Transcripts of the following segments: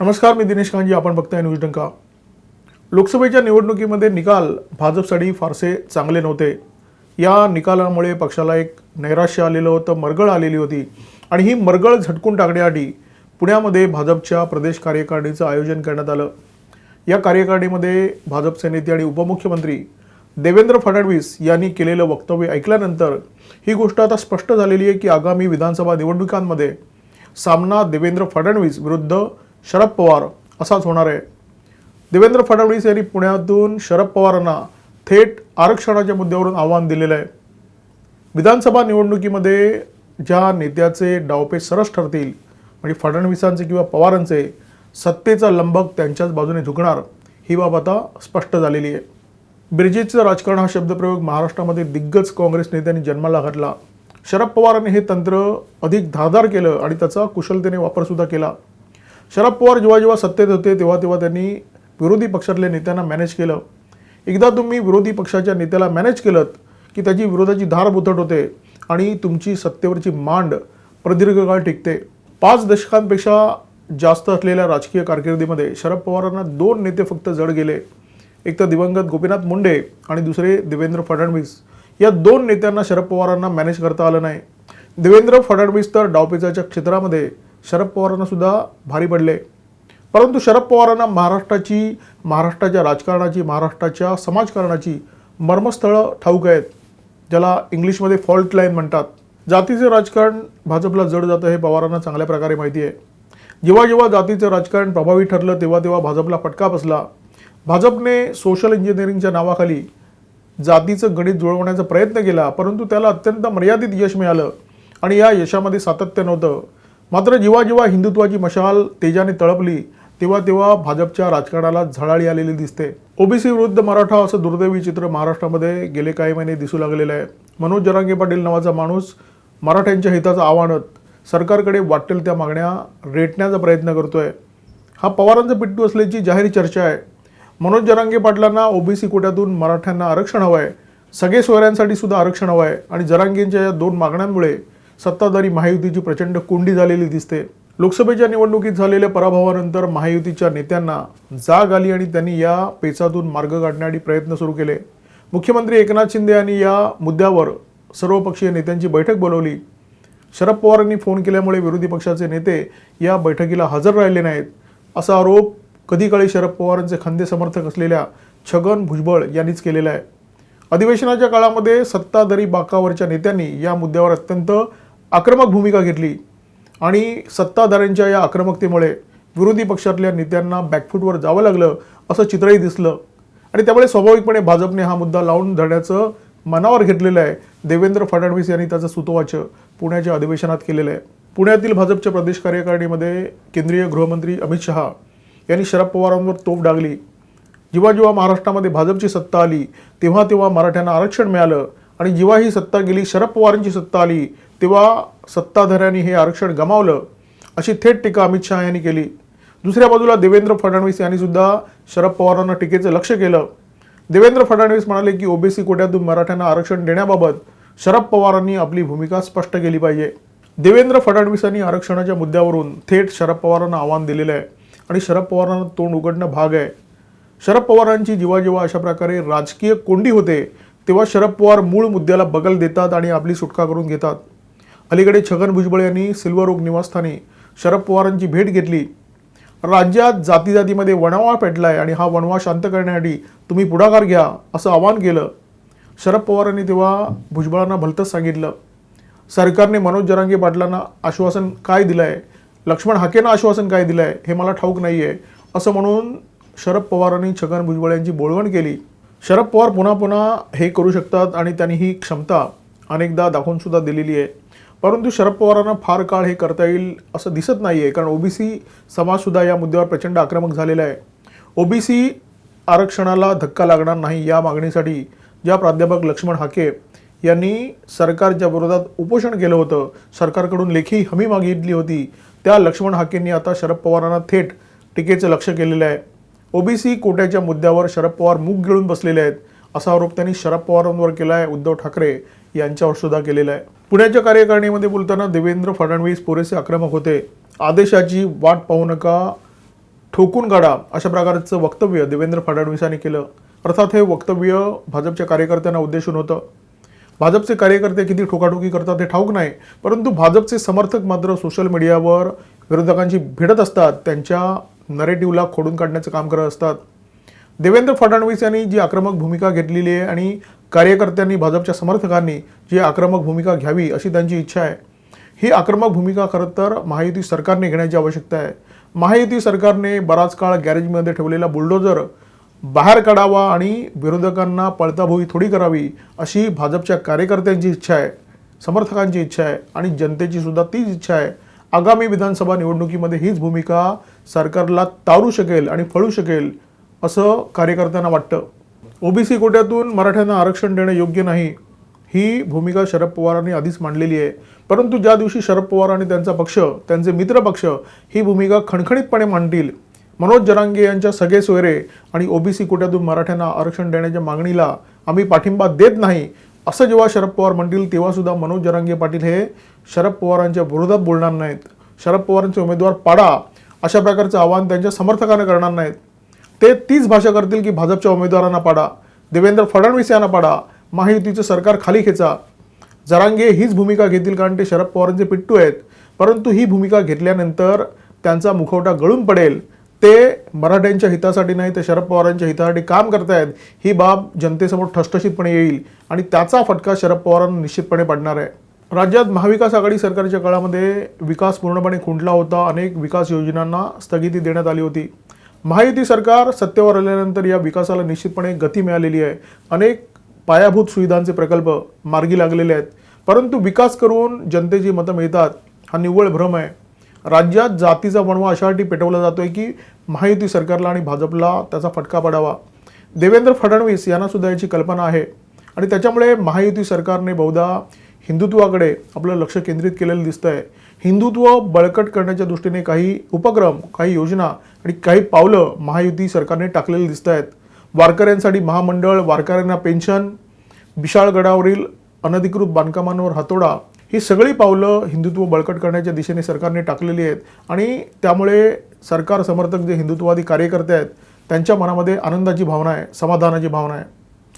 नमस्कार मी दिनेश कांजी आपण बघताय न्यूज डंका. लोकसभेच्या निवडणुकीमध्ये निकाल भाजपसाठी फारसे चांगले नव्हते. या निकालामुळे पक्षाला एक नैराश्य आलेलं होतं मरगळ आलेली होती. आणि ही मरगळ झटकून टाकण्यासाठी पुण्यामध्ये भाजपच्या प्रदेश कार्यकारिणीचं आयोजन करण्यात आलं. या कार्यकारिणीमध्ये भाजपचे नेते आणि उपमुख्यमंत्री देवेंद्र फडणवीस यांनी केलेलं वक्तव्य ऐकल्यानंतर ही गोष्ट आता स्पष्ट झालेली आहे की आगामी विधानसभा निवडणुकांमध्ये सामना देवेंद्र फडणवीस विरुद्ध शरद पवार असाच होणार. आहे देवेंद्र फडणवीस यांनी पुण्यातून शरद पवारांना थेट आरक्षणाच्या मुद्द्यावरून आव्हान दिलेलं आहे. विधानसभा निवडणुकीमध्ये ज्या नेत्याचे डावपे सरस ठरतील म्हणजे फडणवीसांचे किंवा पवारांचे सत्तेचा लंबक त्यांच्याच बाजूने झुकणार ही बाब आता स्पष्ट झालेली आहे. ब्रिजेचं राजकारण हा शब्दप्रयोग महाराष्ट्रामध्ये दिग्गज काँग्रेस नेत्यांनी जन्माला घातला. शरद पवारांनी हे तंत्र अधिक धारदार केलं आणि त्याचा कुशलतेने वापरसुद्धा केला. शरद पवार जेव्हा जेव्हा सत्तेत होते तेव्हा तेव्हा त्यांनी विरोधी पक्षातल्या नेत्यांना मॅनेज केलं. एकदा तुम्ही विरोधी पक्षाच्या नेत्याला मॅनेज केलं की त्याची विरोधाची धार बुथट होते आणि तुमची सत्तेवरची मांड प्रदीर्घ काळ टिकते. पाच दशकांपेक्षा जास्त असलेल्या राजकीय कारकिर्दीमध्ये शरद पवारांना दोन नेते फक्त जड गेले. एक तर दिवंगत गोपीनाथ मुंडे आणि दुसरे देवेंद्र फडणवीस. या दोन नेत्यांना शरद पवारांना मॅनेज करता आलं नाही. देवेंद्र फडणवीस तर डावपेचाच्या क्षेत्रामध्ये शरद पवारांना सुद्धा भारी पडले. परंतु शरद पवारांना महाराष्ट्राची महाराष्ट्राच्या राजकारणाची महाराष्ट्राच्या समाजकारणाची मर्मस्थळं ठाऊक आहेत ज्याला इंग्लिशमध्ये फॉल्ट लाईन म्हणतात. जातीचे राजकारण भाजपला जड जातं हे पवारांना चांगल्या प्रकारे माहिती आहे. जेव्हा जेव्हा जातीचं राजकारण प्रभावी ठरलं तेव्हा तेव्हा भाजपला फटका बसला. भाजपने सोशल इंजिनिअरिंगच्या नावाखाली जातीचं गणित जुळवण्याचा प्रयत्न केला परंतु त्याला अत्यंत मर्यादित यश मिळालं. आणि या यशामध्ये सातत्य नव्हतं. मात्र जेव्हा जेव्हा हिंदुत्वाची मशाल तेजाने तळपली तेव्हा तेव्हा भाजपच्या राजकारणाला झळाळी आलेली दिसते. ओबीसी विरुद्ध मराठा असं दुर्दैवी चित्र महाराष्ट्रामध्ये गेले काही महिने दिसू लागलेलं आहे. मनोज जरांगे पाटील नावाचा माणूस मराठ्यांच्या हिताचं आव्हानत सरकारकडे वाटेल त्या मागण्या रेटण्याचा प्रयत्न करतोय. हा पवारांचा पिट्टू असल्याची जाहीर चर्चा आहे. मनोज जरांगे पाटलांना ओबीसी कोट्यातून मराठ्यांना आरक्षण हवं आहे सगळे सोयऱ्यांसाठी सुद्धा आरक्षण हवं आहे आणि जरांगेंच्या या दोन मागण्यांमुळे सत्ताधारी महायुतीची प्रचंड कोंडी झालेली दिसते. लोकसभेच्या निवडणुकीत झालेल्या पराभवानंतर महायुतीच्या नेत्यांना जाग आली आणि त्यांनी या पेचातून मार्ग काढण्यासाठी प्रयत्न सुरू केले. मुख्यमंत्री एकनाथ शिंदे यांनी या मुद्द्यावर सर्वपक्षीय नेत्यांची बैठक बोलवली. शरद पवारांनी फोन केल्यामुळे विरोधी पक्षाचे नेते या बैठकीला हजर राहिले नाहीत. असा आरोप कधी काळी शरद पवारांचे खंदे समर्थक असलेल्या छगन भुजबळ यांनीच केलेला आहे. अधिवेशनाच्या काळामध्ये सत्ताधारी बाकावरच्या नेत्यांनी या मुद्द्यावर अत्यंत आक्रमक भूमिका घेतली आणि सत्ताधाऱ्यांच्या या आक्रमकतेमुळे विरोधी पक्षातल्या नेत्यांना बॅकफूटवर जावं लागलं असं चित्रही दिसलं. आणि त्यामुळे स्वाभाविकपणे भाजपने हा मुद्दा लावून धरण्याचं मनावर घेतलेलं आहे. देवेंद्र फडणवीस यांनी त्याचं सुतोवाच पुण्याच्या अधिवेशनात केलेलं आहे. पुण्यातील भाजपच्या प्रदेश कार्यकारिणीमध्ये केंद्रीय गृहमंत्री अमित शहा यांनी शरद पवारांवर तोफ डागली. जेव्हा जेव्हा महाराष्ट्रामध्ये भाजपची सत्ता आली तेव्हा तेव्हा मराठ्यांना आरक्षण मिळालं. आणि जेव्हा ही सत्ता गेली शरद पवारांची सत्ता आली तेव्हा सत्ताधाऱ्यांनी हे आरक्षण गमावलं अशी थेट टीका अमित शहा यांनी केली. दुसऱ्या बाजूला देवेंद्र फडणवीस यांनी सुद्धा शरद पवारांना टीकेचं लक्ष केलं. देवेंद्र फडणवीस म्हणाले की ओबीसी कोट्यातून मराठ्यांना आरक्षण देण्याबाबत शरद पवारांनी आपली भूमिका स्पष्ट केली पाहिजे. देवेंद्र फडणवीसांनी आरक्षणाच्या मुद्द्यावरून थेट शरद पवारांना आव्हान दिलेलं आहे आणि शरद पवारांना तोंड उघडणं भाग आहे. शरद पवारांची जेव्हा जेव्हा अशा प्रकारे राजकीय कोंडी होते तेव्हा शरद पवार मूळ मुद्द्याला बगल देतात आणि आपली सुटका करून घेतात. अलीकडे छगन भुजबळ यांनी सिल्वर ओक निवासस्थानी शरद पवारांची भेट घेतली. राज्यात जाती जातीमध्ये वणवा पेटलाय आणि हा वणवा शांत करण्यासाठी तुम्ही पुढाकार घ्या असं आवाहन केलं. शरद पवारांनी तेव्हा भुजबळांना भलतंच सांगितलं. सरकारने मनोज जरांगे पाटलांना आश्वासन काय दिलं आहे लक्ष्मण हाकेंना आश्वासन काय दिलं आहे हे मला ठाऊक नाही आहे असं म्हणून शरद पवारांनी छगन भुजबळ यांची बोलवण केली. शरद पवार पुन्हा पुन्हा हे करू शकतात आणि त्यांनी ही क्षमता अनेकदा दाखवूनसुद्धा दिलेली आहे. परंतु शरद पवारांना फार काळ हे करता येईल असं दिसत नाही आहे कारण ओबीसी समाजसुद्धा या मुद्द्यावर प्रचंड आक्रमक झालेला आहे. ओबीसी आरक्षणाला धक्का लागणार नाही या मागणीसाठी ज्या प्राध्यापक लक्ष्मण हाके यांनी सरकारच्या विरोधात उपोषण केलं होतं सरकारकडून लेखी हमी मागितली होती त्या लक्ष्मण हाकेंनी आता शरद पवारांना थेट टीकेचं लक्ष केलेलं आहे. ओबीसी कोट्याच्या मुद्द्यावर शरद पवार मूग गिळून बसलेले आहेत असा आरोप त्यांनी शरद पवारांवर केला आहे उद्धव ठाकरे यांच्यावर सुद्धा केलेला आहे. पुण्याच्या कार्यकारिणीमध्ये बोलताना देवेंद्र फडणवीस पुरेसे आक्रमक होते. आदेशाची वाट पाहू नका ठोकून काढा अशा प्रकारचं वक्तव्य देवेंद्र फडणवीसांनी केलं. अर्थात हे वक्तव्य भाजपच्या कार्यकर्त्यांना उद्देशून होतं. भाजपचे कार्यकर्ते किती ठोकाठोकी करतात हे ठाऊक नाही परंतु भाजपचे समर्थक मात्र सोशल मीडियावर विरोधकांची भिडत असतात त्यांच्या नरेटिव्हला खोडून काढण्याचं काम करत असतात. देवेंद्र फडणवीस यांनी जी आक्रमक भूमिका घेतलेली आहे आणि कार्यकर्त्यांनी भाजपच्या समर्थकांनी जी आक्रमक भूमिका घ्यावी अशी त्यांची इच्छा आहे. ही आक्रमक भूमिका खरं तर महायुती सरकारने घेण्याची आवश्यकता आहे. महायुती सरकारने बराच काळ गॅरेजमध्ये ठेवलेला बुलडोजर बाहेर काढावा आणि विरोधकांना पळताभोई थोडी करावी अशी भाजपच्या कार्यकर्त्यांची इच्छा आहे समर्थकांची इच्छा आहे आणि जनतेची सुद्धा तीच इच्छा आहे. आगामी विधानसभा निवडणुकीमध्ये हीच भूमिका सरकारला तारू शकेल आणि फळू शकेल असं कार्यकर्त्यांना वाटतं. ओबीसी कोट्यातून मराठ्यांना आरक्षण देणं योग्य नाही ही भूमिका शरद पवारांनी आधीच मांडलेली आहे. परंतु ज्या दिवशी शरद पवार आणि त्यांचा पक्ष त्यांचे मित्र पक्ष ही भूमिका खणखणीतपणे मांडतील मनोज जरांगे यांच्या सगळे सोयरे आणि ओबीसी कोट्यातून मराठ्यांना आरक्षण देण्याच्या मागणीला आम्ही पाठिंबा देत नाही असं जेव्हा शरद पवार म्हणतील तेव्हासुद्धा मनोज जरांगे पाटील हे शरद पवारांच्या विरोधात बोलणार नाहीत. शरद पवारांचे उमेदवार पाडा अशा प्रकारचं आवाहन त्यांच्या समर्थकांना करणार नाहीत. ते तीच भाषा करतील की भाजपच्या उमेदवारांना पाडा देवेंद्र फडणवीस यांना पाडा महायुतीचं सरकार खाली खेचा. जरांगे हीच भूमिका घेतील कारण ते शरद पवारांचे पिट्टू आहेत. परंतु ही भूमिका घेतल्यानंतर त्यांचा मुखवटा गळून पडेल. ते मराठ्यांच्या हितासाठी नाही तर शरद पवारांच्या हितासाठी काम करतायत. ही बाब जनतेसमोर ठसठशीतपणे येईल आणि त्याचा फटका शरद पवारांना निश्चितपणे पडणार आहे. राज्यात महाविकास आघाडी सरकारच्या काळामध्ये विकास पूर्णपणे खुंटला होता. अनेक विकास योजनांना स्थगिती देण्यात आली होती. महायुती सरकार सत्तेवर आल्यानंतर या विकासाला निश्चितपणे गती मिळालेली आहे. अनेक पायाभूत सुविधांचे प्रकल्प मार्गी लागलेले आहेत. परंतु विकास करून जनतेची मतं मिळतात हा निव्वळ भ्रम आहे. राज्यात जातीचा वणवा अशासाठी पेटवला जातोय की महायुती सरकारला आणि भाजपला त्याचा फटका पडावा. देवेंद्र फडणवीस यांना सुद्धा याची कल्पना आहे. आणि त्याच्यामुळे महायुती सरकारने बहुधा हिंदुत्वाकडे आपलं लक्ष केंद्रित केलेलं दिसतंय. हिंदुत्व बळकट करण्याच्या दृष्टीने काही उपक्रम काही योजना आणि काही पावलं महायुती सरकारने टाकलेली दिसत आहेत वारकऱ्यांसाठी महामंडळ वारकऱ्यांना पेन्शन विशाळगडावरील अनधिकृत बांधकामांवर हातोडा ही सगळी पावलं हिंदुत्व बळकट करण्याच्या दिशेने सरकारने टाकलेली आहेत. आणि त्यामुळे सरकार समर्थक जे हिंदुत्ववादी कार्यकर्ते आहेत त्यांच्या मनामध्ये आनंदाची भावना आहे समाधानाची भावना आहे.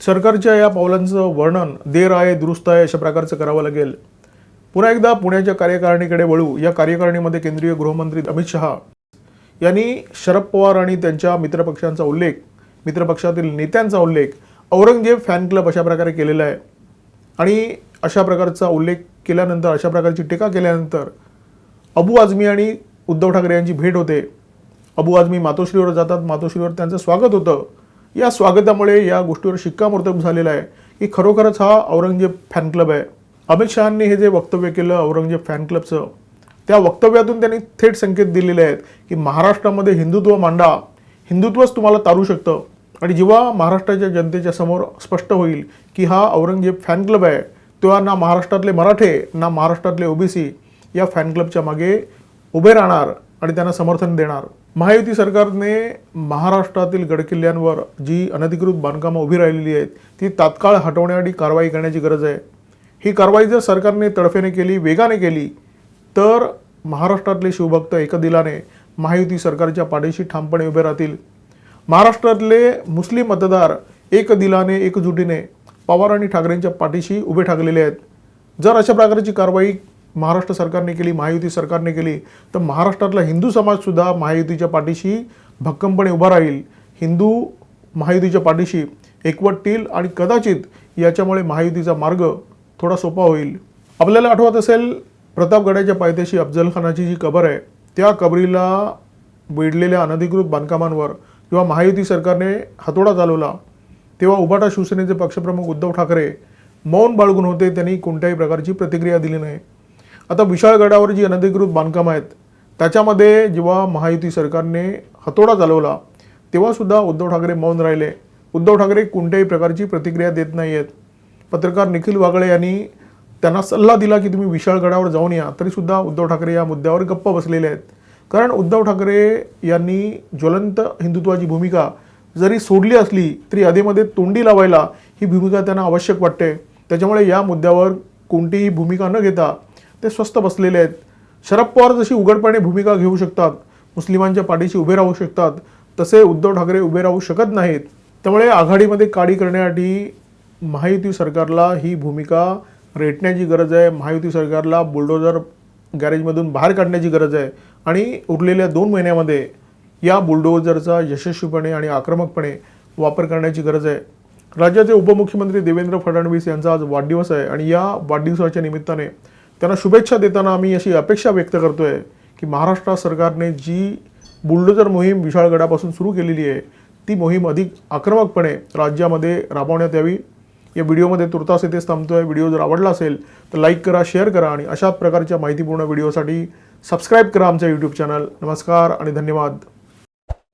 सरकारच्या या पावलांचं वर्णन देर आहे दुरुस्त आहे अशा प्रकारचं करावं लागेल. पुन्हा एकदा पुण्याच्या कार्यकारिणीकडे वळू. या कार्यकारिणीमध्ये केंद्रीय गृहमंत्री अमित शहा यांनी शरद पवार आणि त्यांच्या मित्रपक्षांचा उल्लेख मित्रपक्षातील नेत्यांचा उल्लेख औरंगजेब फॅन क्लब अशा प्रकारे केलेला आहे. आणि अशा प्रकारचा उल्लेख केल्यानंतर अशा प्रकारची टीका केल्यानंतर अबू आझमी आणि उद्धव ठाकरे यांची भेट होते. अबू आझमी मातोश्रीवर जातात. मातोश्रीवर त्यांचं स्वागत होतं. या स्वागतामुळे या गोष्टीवर शिक्कामोर्तब झालेला आहे की खरोखरच हा औरंगजेब फॅन क्लब आहे. अमित शहांनी हे जे वक्तव्य केलं औरंगजेब फॅन क्लबचं त्या वक्तव्यातून त्यांनी थेट संकेत दिलेले आहेत की महाराष्ट्रामध्ये हिंदुत्व मांडा. हिंदुत्वच तुम्हाला तारू शकतं. आणि जेव्हा महाराष्ट्राच्या जनतेच्या समोर स्पष्ट होईल की हा औरंगजेब फॅन क्लब आहे तेव्हा ना महाराष्ट्रातले मराठे ना महाराष्ट्रातले ओबीसी या फॅन क्लबच्या मागे उभे राहणार आणि त्यांना समर्थन देणार. महायुती सरकारने महाराष्ट्रातील गडकिल्ल्यांवर जी अनधिकृत बांधकामं उभी राहिलेली आहेत ती तात्काळ हटवण्यासाठी कारवाई करण्याची गरज आहे. ही कारवाई जर सरकारने तडफेने केली वेगाने केली तर महाराष्ट्रातले शिवभक्त एकदिलाने महायुती सरकारच्या पाठीशी ठामपणे उभे राहतील. महाराष्ट्रातले मुस्लिम मतदार एक दिलाने एकजुटीने पवार आणि ठाकरेंच्या पाठीशी उभे ठाकलेले आहेत. जर अशा प्रकारची कारवाई महाराष्ट्र सरकारने केली महायुती सरकारने केली तर महाराष्ट्रातला हिंदू समाजसुद्धा महायुतीच्या पाठीशी भक्कमपणे उभा राहील. हिंदू महायुतीच्या पाठीशी एकवटतील आणि कदाचित याच्यामुळे महायुतीचा मार्ग थोडा सोपा होईल. आपल्याला आठवत असेल प्रतापगडाच्या पायथ्याशी अफजलखानाची जी कबर आहे त्या कबरीला वेढलेल्या अनधिकृत बांधकामांवर किंवा महायुती सरकारने हातोडा चालवला. तेव्हा उभाटा शिवसेनेचे पक्षप्रमुख उद्धव ठाकरे मौन बाळगून होते. त्यांनी कोणत्याही प्रकारची प्रतिक्रिया दिली नाही. आता विशाळगडावर जी अनधिकृत बांधकामं आहेत त्याच्यामध्ये जेव्हा महायुती सरकारने हतोडा चालवला तेव्हासुद्धा उद्धव ठाकरे मौन राहिले. उद्धव ठाकरे कोणत्याही प्रकारची प्रतिक्रिया देत नाही आहेत पत्रकार निखिल वागळे यांनी त्यांना सल्ला दिला की तुम्ही विशाळगडावर जाऊन या तरीसुद्धा उद्धव ठाकरे या मुद्द्यावर गप्प बसलेले आहेत. कारण उद्धव ठाकरे यांनी ज्वलंत हिंदुत्वाची भूमिका जरी सोडली असली तरी अधेमध्ये तोंडी लावायला ही भूमिका त्यांना आवश्यक वाटते. त्याच्यामुळे या मुद्द्यावर कोणतीही भूमिका न घेता ते स्वस्त बसलेले आहेत. शरद पवार जशी उघडपणे भूमिका घेऊ शकतात मुस्लिमांच्या पाठीशी उभे राहू शकतात तसे उद्धव ठाकरे उभे राहू शकत नाहीत. त्यामुळे आघाडीमध्ये काडी करण्यासाठी महायुती सरकारला ही भूमिका रेटण्याची गरज आहे. महायुती सरकारला बुलडोजर गॅरेजमधून बाहेर काढण्याची गरज आहे. आणि उरलेल्या दोन महिन्यामध्ये या बुलडोझरचा यशस्वीपणे आणि आक्रमकपणे वापर करण्याची गरज आहे. राज्याचे उपमुख्यमंत्री देवेंद्र फडणवीस यांचा आज वाढदिवस आहे आणि या वाढदिवसाच्या निमित्ताने त्यांना शुभेच्छा देताना आम्ही अशी अपेक्षा व्यक्त करतो आहे की महाराष्ट्र सरकारने जी बुलडोजर मोहीम विशाळगडापासून सुरू केलेली आहे ती मोहीम अधिक आक्रमकपणे राज्यामध्ये राबवण्यात यावी. या व्हिडिओमध्ये तुर्तास येथेच आहे व्हिडिओ जर आवडला असेल तर लाईक करा शेअर करा आणि अशा प्रकारच्या माहितीपूर्ण व्हिडिओसाठी सबस्क्राईब करा आमच्या यूट्यूब चॅनल. नमस्कार आणि धन्यवाद.